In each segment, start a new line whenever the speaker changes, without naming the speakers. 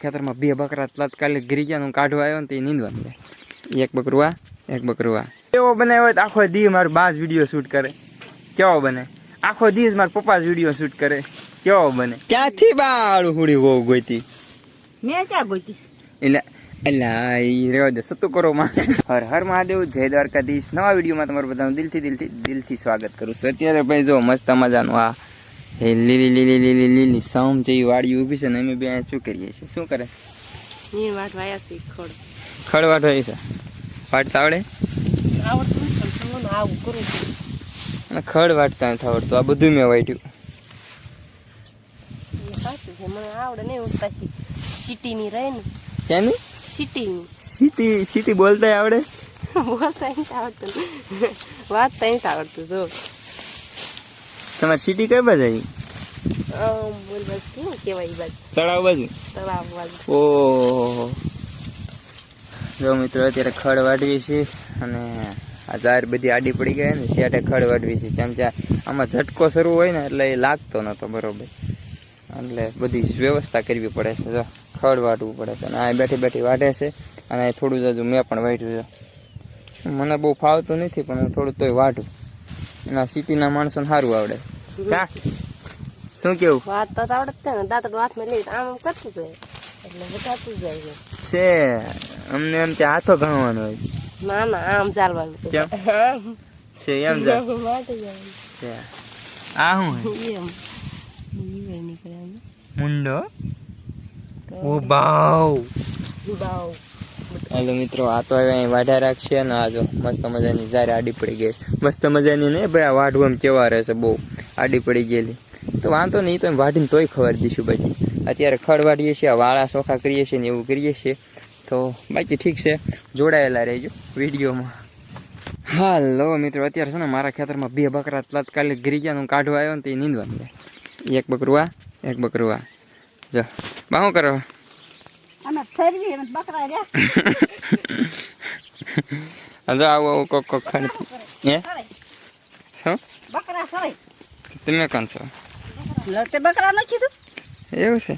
ખેતરમાં બે બકરા તાત્કાલિક ગીરી ગયા કાઢવા આવ્યો ને તે નીંદવાનું એક બકરું આ એક બકરું આ. કેવો બનાવ્યો તો આખો દી મારો બાજ વીડિયો શૂટ કરે. કેવો બને આખો દી મારા પપ્પા વીડિયો શૂટ કરે. કેવો બને ક્યાંથી બાળ હુડી હોવ ગોઈતી
મેં ક્યાં ગોઈતી
એટલે એલા એ રેવા દે સતું કરો માં. હર હર મહાદેવ જય દ્વારકાધીશ. નવા વિડીયોમાં તમારું બધાનું દિલથી દિલથી દિલથી સ્વાગત કરું છું. અત્યારે ભાઈ જો મસ્ત મજાનું આ એ લીલી લીલી લીલી લીલી સામ જેવી વાડી ઊભી છે ને અમે બે શું કરીએ છીએ? શું કરે?
નીર વાટ વાયા છે ખડ.
ખડવાટ હોય છે? વાટતા આવડે
આવડતું પણ આવું કરું છું.
ખડ વાટતા નથી આવડતું આ બધું મેં વાટ્યું.
મને આવડે નહીં હું સિટીની રહે ને.
ક્યાંની
સિટીની.
સિટી સિટી બોલતા આવડે?
બોલતા આવડતું. ને. નથી આવડતું જો.
તમારી સિટી કઈ બાજુ આવી? તળાવ બાજુ?
તળાવ બાજુ
જો મિત્રો, અત્યારે ખડ વાઢવી છે અને આ ઝાર બધી આડી પડી ગઈ ને, શેઠે ખડ વાઢવી છે. કેમ કે આમાં ઝટકો શરૂ હોય ને, એટલે એ લાગતો નતો બરોબર. એટલે બધી વ્યવસ્થા કરવી પડે છે. જો, ખડ વાટવું પડે છે. અને આ બેઠી બેઠી વાઢે છે. અને થોડું હજુ મેં પણ વાઢ્યું છે. મને બહુ ફાવતું નથી, પણ હું થોડું તોય વાટું અને સિટીના માણસોને સારું આવડે છે. શું કેવું?
વાંચતા તો આવડે જ છે ને દાંતડ હાથમાં લઈ આમ આમ કરતું જાય એટલે બતાતું જાય છે.
છે અમને એમ ત્યાં હાથો ગણવાનો હોય.
ના ના આમ ચાલવાનું
કેમ? છે એમ છે. આ. મુંડો? ઓ બાવ.
બાવ.
હાલો મિત્રો આ તો હવે અહીં વાઢા રાખશે ને આ જો મસ્ત મજાની જારે આડી પડી ગઈ મસ્ત મજાની નહીં ભાઈ આ વાઢવું એમ કેવા રહેશે બહુ. આડી પડી ગયેલી. તો વાંધો નહીં તો વાઢીને તોય ખબર દઈશું બાકી. અત્યારે ખડ વાઢીએ છીએ આ વાળા ચોખા કરીએ છીએ ને એવું કરીએ છીએ. તો બાકી ઠીક છે જોડાયેલા રહેજો વિડીયોમાં. હાલો મિત્રો અત્યારે છે ને મારા ખેતરમાં બે બકરા તાત્કાલિક ગીરી ગયા હું કાઢવા આવ્યો ને તે નીંદવા છે એક બકરું આ એક બકરું આ. જો બા શું કરો? જો આવું આવું કોક કોક ખાને હે? શું?
બકરા
તમે કોણ છો?
લતે બકરા ન કીધું?
એવું છે?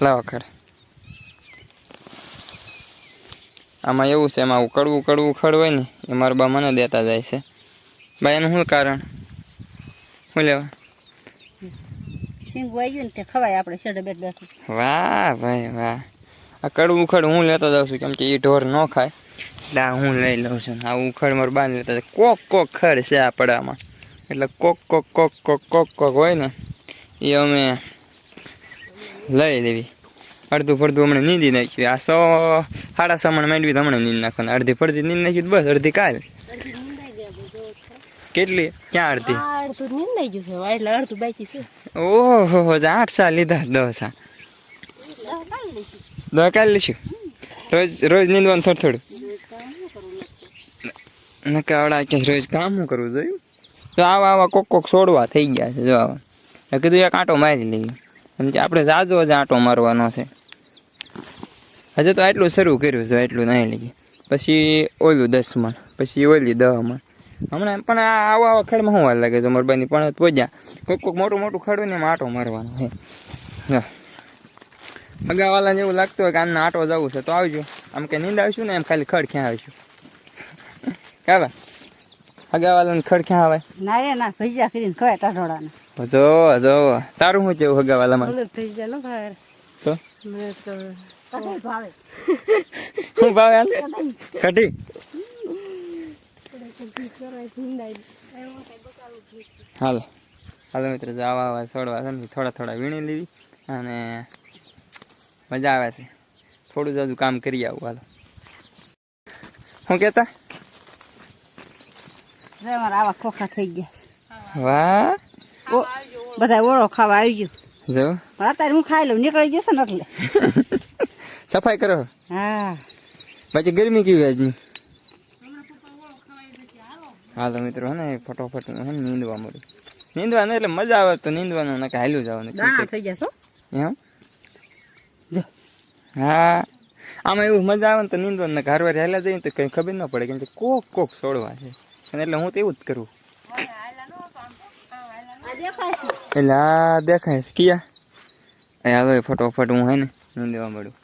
લાવો ખર આમાં એવું છે એમાં ઉકળવું કડવું કડવું ખડ હોય ને એ મારા બા મને દેતા જાય છે. ભાઈ એનું શું કારણ? શું લેવા?
સિંગ વાગ્યું ને તે ખવાય આપણે શેડે બેઠ બેઠું.
વાહ ભાઈ વાહ. આ કડવું ખડ હું લેતો જાઉં છું કેમ કે એ ઢોર ન ખાય. એટલે હું લઈ લઉં છું. આ ઉખડ મર બાંધ લેતા. કોક કોક ખર છે આપણામાં એટલે કોક કોક કોક કોક કોક કોક હોય ને એ અમે લઈ લેવી. અડધું ફરધું હમણાં નીંદી નાખ્યું. આ સો સાડા સો મણ માંડવી તો હમણાં નીંદ નાખવાનું. અડધી ફરધી નીંદ નાખ્યું બસ અડધી કાલ. કેટલી? ક્યાં અડધી? ઓહો આઠ સા લીધા દસ સા દવા કાલ લઈશું રોજ રોજ નીંદવાનું થોડું થોડું? નકા આવડા કે રોજ કામ કરવું જોયું તો આવા આવા કોક કોક છોડવા થઈ ગયા છે, જો આવા. કીધું એક આંટો મારી લઈએ. એમ કે આપણે જાજો જ આંટો મારવાનો છે. હજે તો આટલું શરૂ કર્યું છે એટલું નહીં લઈએ. પછી ઓલું દસ મણ પછી ઓલી દહ મણ હમણાં પણ આ આવા આવા ખડમાં શું વાર લાગે છે મરબાની બાની? પણ પહોંચ્યા કોઈક કોઈક મોટું મોટું ખેડું ને એમાં આંટો મારવાનો છે. અગાવાલાને એવું લાગતું હોય કે આના આટો જવું છે, તો આવજો. આમ કે નીંદ આવશું ને એમ ખાલી ખડ ક્યાં આવીશું? કાબા હગાવાલાને ખડ ક્યાં આવે?
ના એ ના ભજીયા કરીને ખવાય ટાઢોળાના
જો જો તારું શું કેવું હગાવાલામાં?
મને ભજીયા નો ભાવે.
તો?
મને તો ભાવે.
શું ભાવે હાલ કઢી હાલો. હાલો મિત્રો જો આવા આવા છોડવા છે ને થોડા થોડા વીણી લીધી અને મજા આવે છે. થોડું જ હજુ કામ કરી આવું હાલો. શું કહેતા?
અમારા આવા ખોખા થઈ ગયા
વાહ
બધા ઓળો ખાવા આવી ગયો
જો
અત્યારે હું ખાઈ લઉં નીકળી જશે ને એટલે
સફાઈ કરો
હા
પછી ગરમી કેવી આજની હાલો મિત્રો હે ફટોફટ હે ને નીંદવા મળ્યું નીંદવાનું એટલે મજા આવે તો નીંદવાનું નકા હાલ્યું જવાનું
થઈ જશો
એમ હા આમાં એવું મજા આવે ને તો નીંદવાનું ઘર હારવાર હાલ્યા જઈએ તો કંઈ ખબર ન પડે કેમ કે કોક કોક છોડવા છે અને એટલે હું તો એવું જ કરું.
આ દેખાય છે
એટલે આ દેખાય છે. કિયા? એ હવે ફટોફટ હું હે ને નીંદવા મળું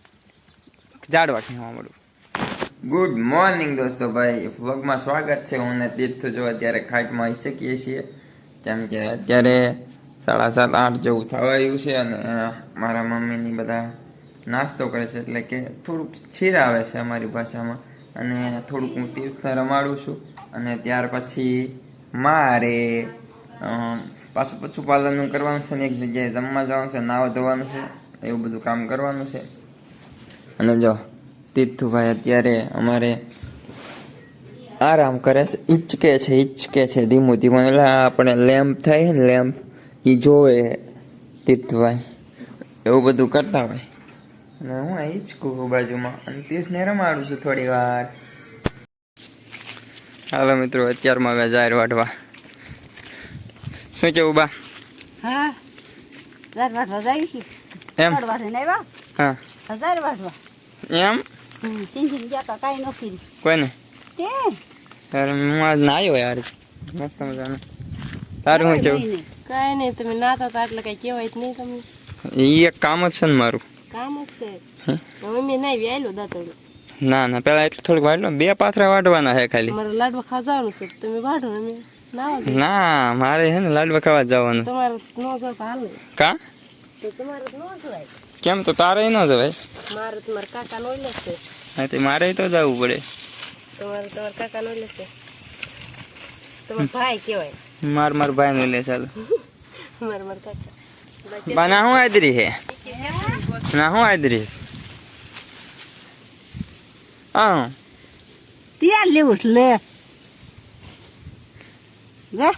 જાડવા ખેવા મળું ગુડ મોર્નિંગ દોસ્તો ભાઈ. વ્લોગમાં સ્વાગત છે. હું ને તીર્થ જો અત્યારે ખાટમાં આવી શકીએ છીએ. કેમ કે અત્યારે સાડા સાત આઠ જેવું થવા આવ્યું છે અને મારા મમ્મીની બધા નાસ્તો કરે છે. એટલે કે થોડુંક છીરા આવે છે અમારી ભાષામાં. અને થોડુંક હું તીર્થ રમાડું છું. અને ત્યાર પછી મારે પાછું પશુપાલનનું કરવાનું છે ને એક જગ્યાએ જમવા જવાનું છે નાવા ધોવાનું છે, એવું બધું કામ કરવાનું છે. અને જો, તીર્થુભાઈ અત્યારે અમારે આરામ કરે છે હિચકે છે હિચકે છે, ધીમું ધીમું. એટલે આપણે લેમ્પ થાય ને લેમ્પ એ જોવે તીર્થભાઈ. એવું બધું કરતા હોય. અને હું આ જ છું બાજુમાં. અને તીર્થને રમાડું છું થોડી વાર. હાલો મિત્રો અત્યારમાં હવે જાહેર વાટવા શું કેવું બા?
હા હજાર વાટવા જાય છે.
એમ? હા.
વાટવા
એમ?
સિંધી ગયા તો કાંઈ નથી
કોઈને?
તે?
યાર હું આજ નાયો યાર. મસ્ત મજાનું. તારું હું કેવું.
કાંઈ નહીં તમે નાતા હતા એટલે કઈ કહેવાય જ નહીં તમને.
એ એક કામ જ છે ને મારું.
જ
ના ના પેલા એટલું થોડુંક વાટલો બે પાથરા વાટવાના છે ખાલી.
મારે લાડવા ખાવા જવાનું છે તમે વાઢો અમે.
ના મારે છે ને લાડવા ખાવા જવાનું.
તમારે નો તો હાલે
કા?
તો તમારે નો જવાય.
કેમ તો તારે ન જવાય?
મારે તમારા કાકા નો લેશે
હા તે મારે તો જવું પડે.
તમારે તમારા કાકા નો લેશે તમાર ભાઈ કહેવાય.
માર માર ભાઈ ને લે ચાલો
માર માર કાકા.
બના હું આદરી હે? ના હું આદરી છે? હા
ત્યાં લેવું લે જા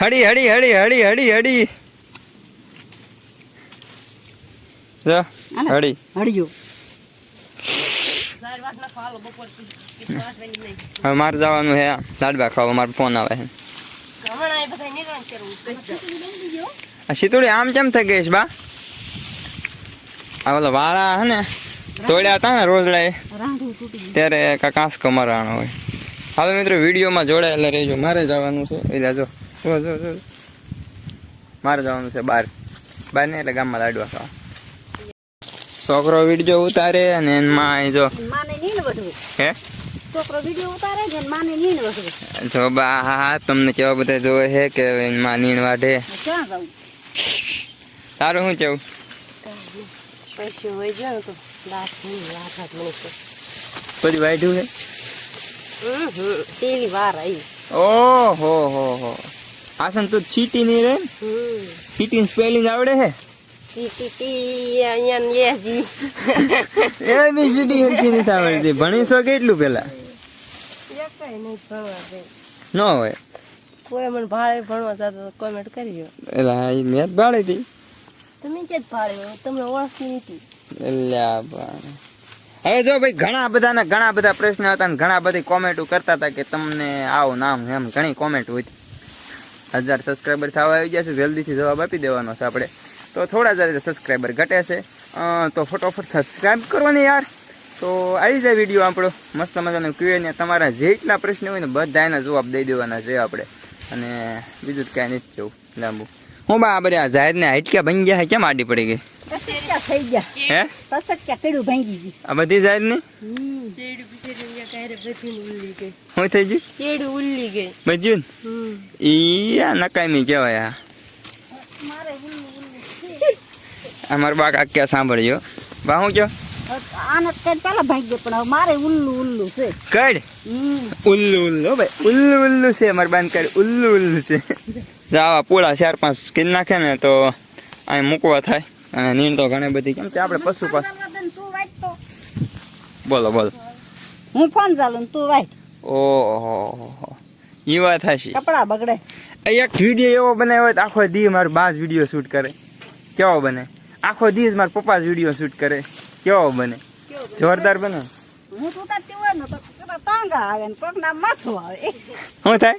હડી હડી હડી હડી હડી હડી જો હડી
વાટવાની નહીં
હવે મારે જવાનું હે લાડવા ખાવા મારો ફોન આવે છે શીતોડી આમ કેમ થઈ ગઈશ છે બા આ ઓલા વાળા હે ને તોડ્યા હતા ને રોજડા ત્યારે કાંસ કમરાણો હોય. હવે મિત્રો વિડીયોમાં જોડાયેલા રહેજો. મારે જવાનું છે. એટલે જો જો. જો જો મારે જવાનું છે બહાર. બહાર ને એટલે ગામમાં લાડવા ખાવા. છોકરો વીડિયો ઉતારે અને એમાં જો હે? જો બા હા હા તમને કેવા બધા જોવે છે કે એમાં નીણ વાઢે. તારું શું કેવું?
પૈસા હોય ગયો ને તો લાખ નહીં મને તો
બધી વાઢ્યું છે?
પેલી વાર આવી
ઓહો હો હો. આસન તો છીટી નહીં રે છીટી સ્પેલિંગ આવડે છે?
ટી ટી ટી અહીંયા એ જી.
એ બી સીટી હરખી નથી આવડતી. ભણીશો કેટલું પેલા? ન હોય.
કોઈ મને ભાડે ભણવા જતો તો કોમેન્ટ
કરી મેં ભાડે હતી
તમે કે ભાડે તમને ઓળખી નથી.
એલ્યા બા. હવે જો ભાઈ, ઘણા બધાના ઘણા બધા પ્રશ્ન હતા ને ઘણા બધી કોમેન્ટો કરતા હતા કે તમને આવું નામ એમ ઘણી કોમેન્ટ હતી હજાર સબસ્ક્રાઈબર થવા આવી જશે, જલ્દીથી જવાબ આપી દેવાનો છે આપણે. તો થોડા જ સબસ્ક્રાઈબર ઘટે છે. તો ફટોફટ સબસ્ક્રાઈબ કરો ને યાર. તો આવી જાય વીડિયો આપણો. મસ્ત મજાનો ક્યુએ ને તમારા જેટલા પ્રશ્ન હોય ને બધા એના જવાબ દઈ દેવાના છે આપણે. અને બીજું કાંઈ નથી જવું. લાંબુ. હું બા આ બધી આ જાહેરને હાઈટક્યા બની ગયા છે કેમ આડી પડી ગઈ?
તસક્યા થઈ ગયા.
હે?
તસક્યા કીડું ભાંગી ગયું.
આ બધી જાહેરની
કેડું બિચારી કાંઈ બધી ઉલ્લી ગઈ.
શું થઈ ગયું?
કેડું ઉલ્લી ગઈ.
બજ્યું
હમ.
ઈ આ નકામી કહેવાય આ.
મારે ઉલ્લું ઉલ્લું છે.
અમાર બા કાક્યા સાંભળજો બા હું કયો?
આને કઈ પેલા ભાંગી ગયો પણ હવે મારે ઉલ્લું ઉલ્લું છે.
કડ?
હમ.
ઉલ્લુ ઉલ્લુ હો ભાઈ. ઉલ્લુ ઉલ્લુ છે અમાર બાન કર ઉલ્લુ ઉલ્લુ છે. જાવા પૂળા ચાર પાંચ સ્કીન નાખે ને તો અહીં મૂકવા થાય. અને નીંદ તો ઘણી બધી કેમ કે આપણે પશુ પાસ બોલો બોલો.
હું ફોન ચાલુ તું વાઈટ
ઓહો ઈ વાત હશે
કપડા બગડે.
એક વીડિયો એવો બનાવ્યો હોય તો આખો દી મારો બાસ વીડિયો શૂટ કરે. કેવો બને? આખો દી મારા પપ્પા વીડિયો શૂટ કરે. કેવો બને? જોરદાર બને?
હું
થાય?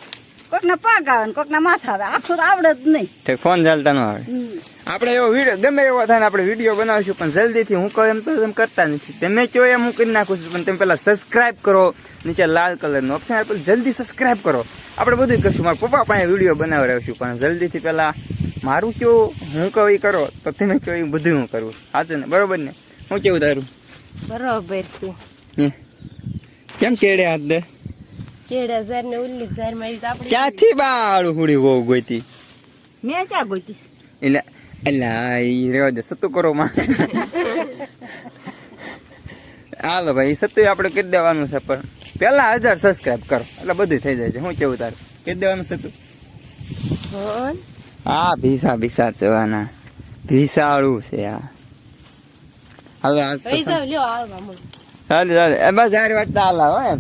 કોકના પાક આવે ને કોકના માથા આવે. આખું તો આવડે જ નહીં.
ફોન ચાલતા ન આવે. આપણે એવો વીડિયો ગમે એવો થાય ને આપણે વીડિયો બનાવીશું પણ જલ્દીથી હું કહું એમ તો એમ કરતા નથી. તમે કહો એમ હું કરી નાખું છું પણ તમે પહેલાં સબસ્ક્રાઇબ કરો નીચે લાલ કલરનું ઓપ્શન આપેલ જલ્દી સબસ્ક્રાઇબ કરો. આપણે બધું કરશું. મારા પપ્પા પાસે વીડિયો બનાવી રહ્યો છું પણ જલ્દીથી પહેલાં મારું કેવું હું કહું એ કરો તો તમે કહો એ બધું હું કરું. સાચું ને? બરોબર ને? હું કેવું તારું?
બરોબર છે.
કેમ કેડે હાથ દે?
કેડા ઝાર ને ઉલ્લી ઝારમાં આવી તો આપણે
ક્યાંથી બાળું હુડી બહુ ગોઈતી
મેં ક્યાં ગોતી?
એટલે એટલે ઈ રેવા દે સતું કરો માં હાલો ભાઈ સતું આપણે કરી દેવાનું છે પણ પેલા હજાર સબસ્ક્રાઇબ કરો એટલે બધું થઈ જાય છે. શું કેવું તારું? કરી દેવાનું સતું હા ભીસા ભીસા જવાના. ભીસાળું છે આ. હાલો આજ તો
જાવ લ્યો હાલવા મને
ચાલે ચાલે એ બસ વાત વાટતા હાલાવો એમ.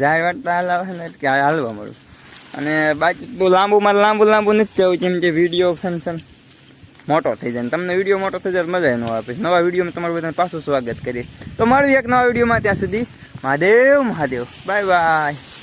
જાહેર વાટતા હલાવે ને કે હાલવા મળું અને બાકી બહુ લાંબુ, મારે લાંબુ લાંબુ નથી જવું કેમ કે વીડિયો ફંક્શન મોટો થઈ જાય. તમને વીડિયો મોટો થઈ જાય મજા એનો આપીશ. નવા વિડીયોમાં તમારું બધાને પાછું સ્વાગત કરીશ. તો મળ્યું એક નવા વિડીયોમાં ત્યાં સુધી. મહાદેવ મહાદેવ. Bye bye.